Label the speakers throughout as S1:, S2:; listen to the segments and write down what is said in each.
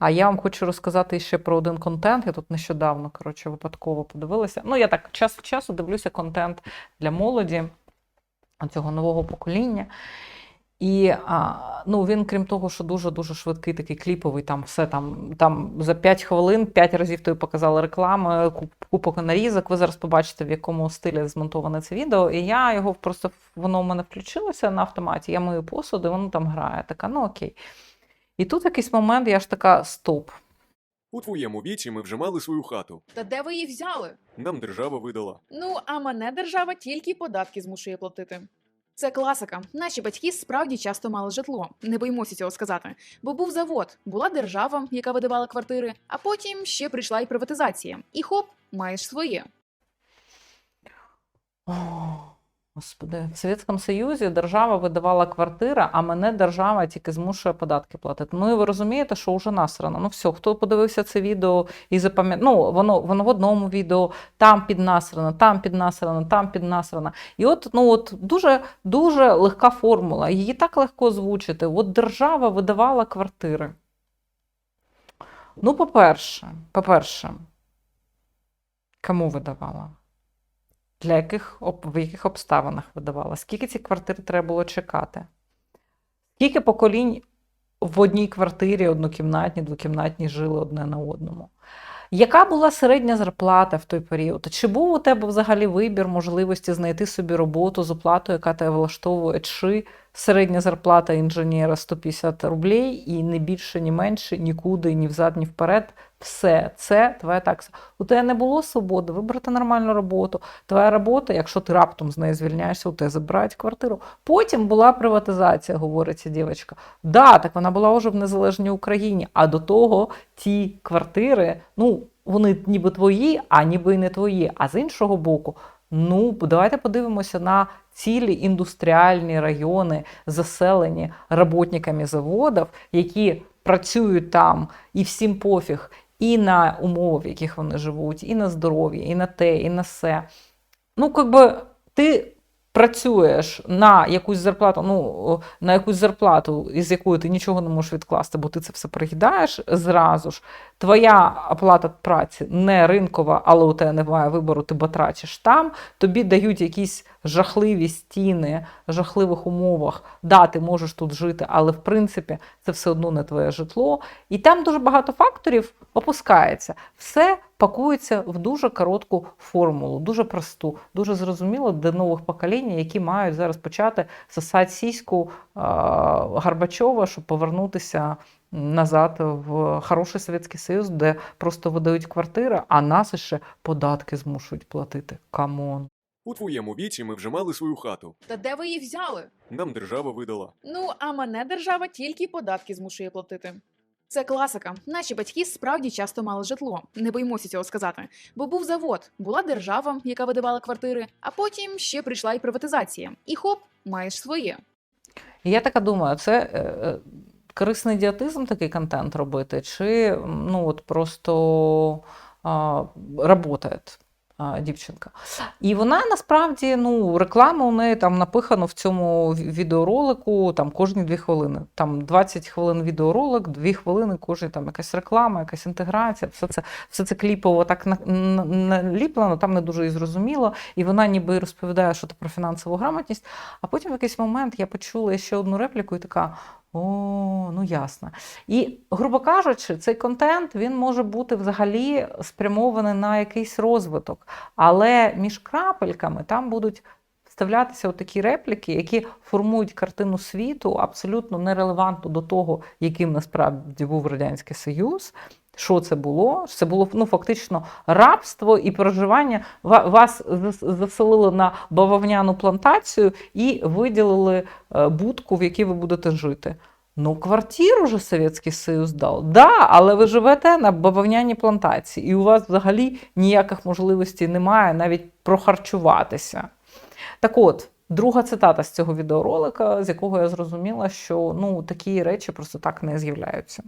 S1: А я вам хочу розказати ще про один контент. Я тут нещодавно коротше, випадково подивилася. Ну, я так час від часу дивлюся контент для молоді цього нового покоління. І ну, він, крім того, що дуже-дуже швидкий, такий кліповий, там все там, там за 5 хвилин, 5 разів тобі показали реклами, купок нарізок. Ви зараз побачите, в якому стилі змонтоване це відео. І я його просто воно в мене включилося на автоматі. Я мию посуд, і воно там грає. Така, ну окей. І тут якийсь момент я ж така стоп.
S2: У твоєму віці ми вже мали свою хату.
S3: Та де ви її взяли?
S2: Нам держава видала.
S3: Ну, а мене держава тільки податки змушує платити. Це класика. Наші батьки справді часто мали житло. Не боїмося цього сказати. Бо був завод, була держава, яка видавала квартири, а потім ще прийшла і приватизація. І хоп, маєш своє.
S1: О, Господи, в Совєтському Союзі держава видавала квартири, а мене держава тільки змушує податки платити. Ну і ви розумієте, що вже насрано. Ну все, хто подивився це відео і запам'ятав, ну воно, воно в одному відео, там піднасрано, там піднасрано, там піднасрано. І от, ну от дуже, дуже легка формула. Її так легко озвучити. От держава видавала квартири. Ну, по-перше, по-перше, кому видавала? Для яких в яких обставинах видавала? Скільки цих квартир треба було чекати? Скільки поколінь в одній квартирі, однокімнатні, двокімнатні жили одне на одному? Яка була середня зарплата в той період? Чи був у тебе взагалі вибір можливості знайти собі роботу з оплатою, яка тебе влаштовує, чи середня зарплата інженера 150 рублей і не більше, ні менше, нікуди, ні взад, ні вперед. Все це твоя такса. У тебе не було свободи вибрати нормальну роботу. Твоя робота, якщо ти раптом з неї звільняєшся, у тебе забирають квартиру. Потім була приватизація, говорить ця дівчинка. Да, так вона була вже в незалежній Україні. А до того ті квартири, ну вони ніби твої, а ніби і не твої. А з іншого боку, ну давайте подивимося на цілі індустріальні райони, заселені роботниками заводів, які працюють там, і всім пофіг, і на умови, в яких вони живуть, і на здоров'я, і на те, і на все. Ну, якби ти працюєш на якусь зарплату, ну, на якусь зарплату, із якої ти нічого не можеш відкласти, бо ти це все приїдаєш зразу ж. Твоя оплата праці не ринкова, але у тебе немає вибору, ти батрачиш там, тобі дають якісь жахливі стіни, жахливих умовах. Да, ти можеш тут жити, але в принципі це все одно не твоє житло. І там дуже багато факторів опускається. Все пакується в дуже коротку формулу, дуже просту, дуже зрозуміло для нових поколінь, які мають зараз почати сосати сіську а, Горбачова, щоб повернутися назад в хороший Совєтський Союз, де просто видають квартири, а нас ще податки змушують платити. Камон.
S2: У твоєму віці ми вже мали свою хату.
S3: Та де ви її взяли?
S2: Нам держава видала.
S3: Ну, а мене держава тільки податки змушує платити. Це класика. Наші батьки справді часто мали житло. Не боїмося цього сказати. Бо був завод, була держава, яка видавала квартири, а потім ще прийшла і приватизація. І хоп, маєш своє.
S1: Я така думаю, це е, е, корисний ідіотизм такий контент робити, чи ну от просто а, работає а, дівчинка. І вона насправді ну, реклама у неї там напихано в цьому відеоролику там кожні дві хвилини. Там 20 хвилин відеоролик, дві хвилини кожні там якась реклама, якась інтеграція, все це, все це кліпово так на- на- наліплено, там не дуже і зрозуміло. І вона ніби розповідає, що то про фінансову грамотність. А потім в якийсь момент я почула ще одну репліку і така. О, ну ясно. І, грубо кажучи, цей контент він може бути взагалі спрямований на якийсь розвиток, але між крапельками там будуть вставлятися такі репліки, які формують картину світу абсолютно нерелевантну до того, яким насправді був Радянський Союз. Що це було? Це було ну, фактично рабство і проживання. Вас заселили на бавовняну плантацію і виділили е, будку, в якій ви будете жити. Ну, квартиру же Совєтський Союз дав. Да, але ви живете на бавовняній плантації, і у вас взагалі ніяких можливостей немає навіть прохарчуватися. Так от, друга цитата з цього відеоролика, з якого я зрозуміла, що ну, такі речі просто так не з'являються.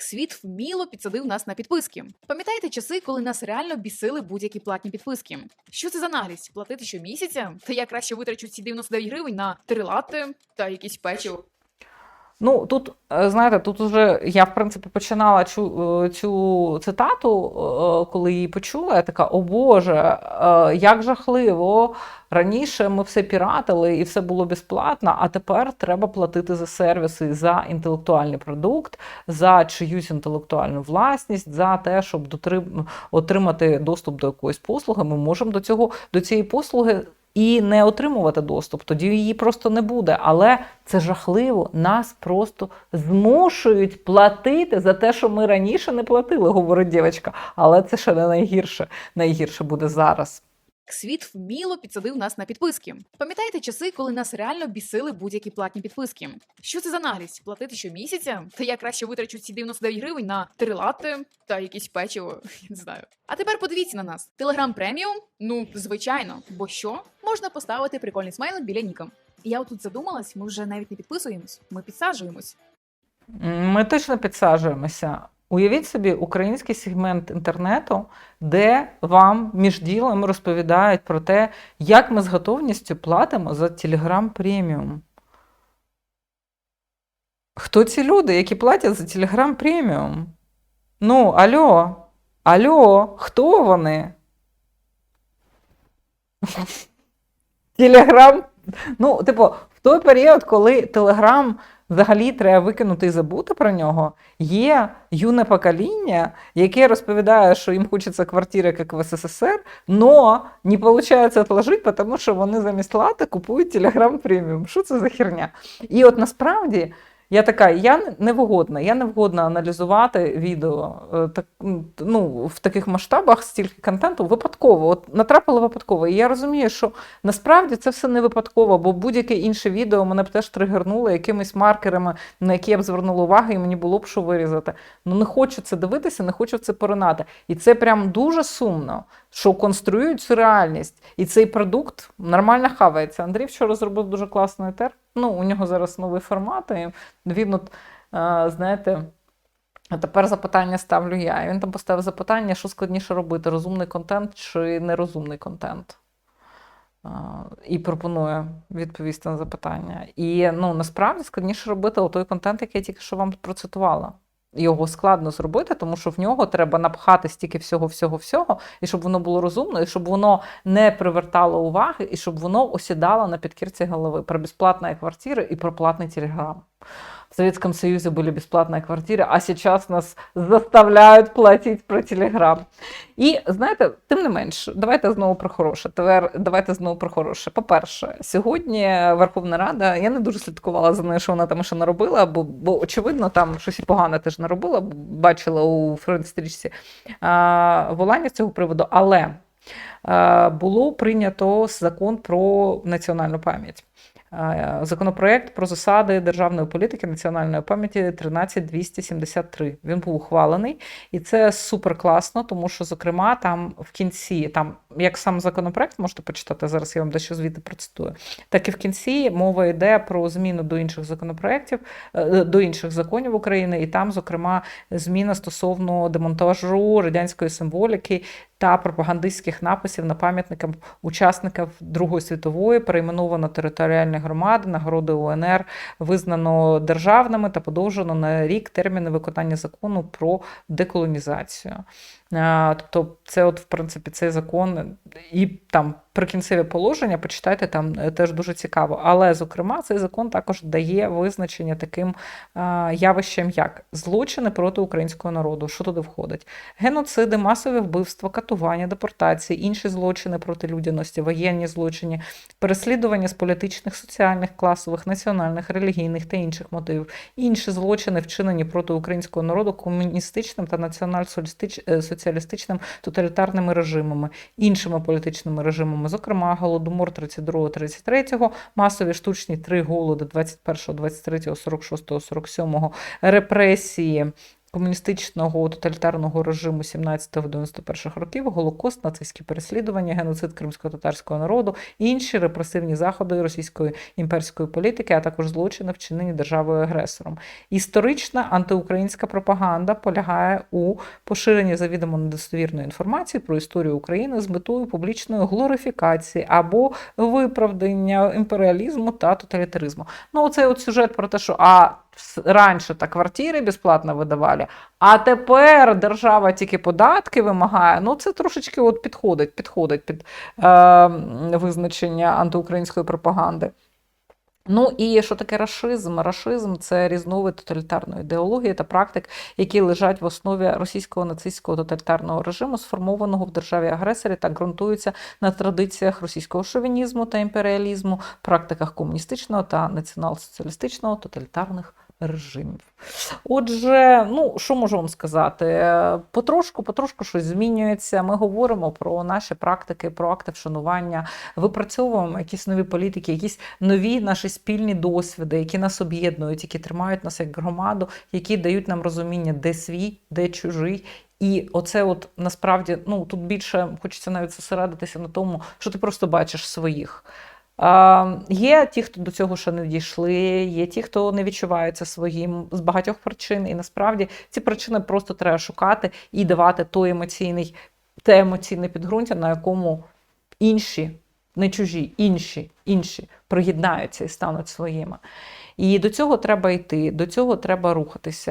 S3: Світ вміло підсадив нас на підписки. Пам'ятаєте часи, коли нас реально бісили будь-які платні підписки? Що це за наглість? Платити щомісяця? Та я краще витрачу ці 99 гривень на три лати та якісь печиво.
S1: Ну, тут, е, знаєте, тут уже я, в принципі, починала цю, е, цю цитату, е, коли її почула, я така, о Боже, як жахливо. Раніше ми все піратили і все було безплатно, а тепер треба платити за сервіси, за інтелектуальний продукт, за чиюсь інтелектуальну власність, за те, щоб дотрим- отримати доступ до якоїсь послуги. Ми можемо до цього до цієї послуги і не отримувати доступ, тоді її просто не буде. Але це жахливо. Нас просто змушують платити за те, що ми раніше не платили, говорить дівчинка. Але це ще не найгірше. Найгірше буде зараз.
S3: Світ вміло підсадив нас на підписки. Пам'ятаєте часи, коли нас реально бісили будь-які платні підписки? Що це за наглість? Платити щомісяця? Та я краще витрачу ці 99 гривень на три латте та якісь печиво, я не знаю. А тепер подивіться на нас: Телеграм преміум? Ну, звичайно, бо що? Можна поставити прикольний смайлик біля ніка. Я отут задумалась, ми вже навіть не підписуємось, ми підсаджуємось.
S1: Ми точно підсаджуємося. Уявіть собі український сегмент інтернету, де вам між ділом розповідають про те, як ми з готовністю платимо за Telegram преміум. Хто ці люди, які платять за Telegram преміум? Ну, алло, алло, хто вони? Телеграм. Ну, типу, в той період, коли Телеграм взагалі треба викинути і забути про нього, є юне покоління, яке розповідає, що їм хочеться квартири, як в СССР, но не виходить отложити, тому що вони замість лати купують Telegram преміум. Що це за херня? І от насправді. Я така, я не вгодна, я не вгодна аналізувати відео е, так, ну, в таких масштабах стільки контенту випадково. От натрапила випадково. І я розумію, що насправді це все не випадково, бо будь-яке інше відео мене б теж тригернуло якимись маркерами, на які я б звернула увагу, і мені було б що вирізати. Ну не хочу це дивитися, не хочу це поринати. І це прям дуже сумно, що конструюють цю реальність. І цей продукт нормально хавається. Андрій вчора зробив дуже класний етер. Ну, у нього зараз новий формат, і він, от, е, знаєте. Тепер запитання ставлю я. І він там поставив запитання, що складніше робити: розумний контент чи нерозумний контент. І пропонує відповісти на запитання. І ну, насправді складніше робити той контент, який я тільки що вам процитувала. Його складно зробити, тому що в нього треба напхати стільки всього, всього, всього, і щоб воно було розумно, і щоб воно не привертало уваги, і щоб воно осідало на підкірці голови про безплатні квартири і про платний телеграм В Советском Союзе были бесплатные квартиры, а сейчас нас заставляють платити про Телеграм. І знаєте, тим не менш, давайте знову про хороше. Тепер давайте знову про хороше. По-перше, сьогодні Верховна Рада, я не дуже слідкувала за нею, що вона там ще наробила, бо, бо очевидно, там щось і погане теж наробила, бачила у фронт-стрічці волання з цього приводу. Але а, було прийнято закон про національну пам'ять. Законопроект про засади державної політики національної пам'яті 13273. Він був ухвалений, і це супер класно, тому що, зокрема, там в кінці, там як сам законопроект можете почитати зараз, я вам дещо звідти процитую. Так і в кінці мова йде про зміну до інших законопроєктів, е, до інших законів України, і там, зокрема, зміна стосовно демонтажу радянської символіки та пропагандистських написів на пам'ятниках учасників Другої світової, перейменовано територіальні громади, нагороди УНР визнано державними та подовжено на рік терміни виконання закону про деколонізацію. Е, Тобто, це, от, в принципі, цей закон і там прикінцеві положення, почитайте там е, теж дуже цікаво. Але, зокрема, цей закон також дає визначення таким е, явищем, як злочини проти українського народу. Що туди входить? Геноциди, масові вбивства, катування, депортації, інші злочини проти людяності, воєнні злочини, переслідування з політичних, соціальних, класових, національних, релігійних та інших мотивів, інші злочини, вчинені проти українського народу комуністичним та націонал-соціалістичним тоталітарними режимами, іншими політичними режимами, зокрема Голодомор 32-33, масові штучні три голоди 21, 23, 46, 47, репресії. Комуністичного тоталітарного режиму 17-91 років, Голокост, нацистські переслідування, геноцид кримсько-татарського народу, інші репресивні заходи російської імперської політики, а також злочини, вчинені державою агресором. Історична антиукраїнська пропаганда полягає у поширенні завідомо недостовірної інформації про історію України з метою публічної глорифікації або виправдання імперіалізму та тоталітаризму. Ну, оцей от сюжет про те, що а Раніше та квартири безплатно видавали, а тепер держава тільки податки вимагає. Ну, це трошечки от підходить, підходить під е, визначення антиукраїнської пропаганди. Ну і що таке рашизм? Рашизм це різновид тоталітарної ідеології та практик, які лежать в основі російського нацистського тоталітарного режиму, сформованого в державі-агресорі та ґрунтуються на традиціях російського шовінізму та імперіалізму, практиках комуністичного та націонал-соціалістичного тоталітарних режимів. Отже, ну що можу вам сказати? Е, Потрошку, потрошку щось змінюється. Ми говоримо про наші практики, про акти вшанування, випрацьовуємо якісь нові політики, якісь нові наші спільні досвіди, які нас об'єднують, які тримають нас як громаду, які дають нам розуміння, де свій, де чужий. І оце, от насправді, ну тут більше хочеться навіть зосередитися на тому, що ти просто бачиш своїх. Є ті, хто до цього ще не дійшли, є ті, хто не відчуває це своїм з багатьох причин. І насправді ці причини просто треба шукати і давати той емоційний, те емоційне підґрунтя, на якому інші, не чужі, інші, інші приєднаються і стануть своїми. І до цього треба йти, до цього треба рухатися.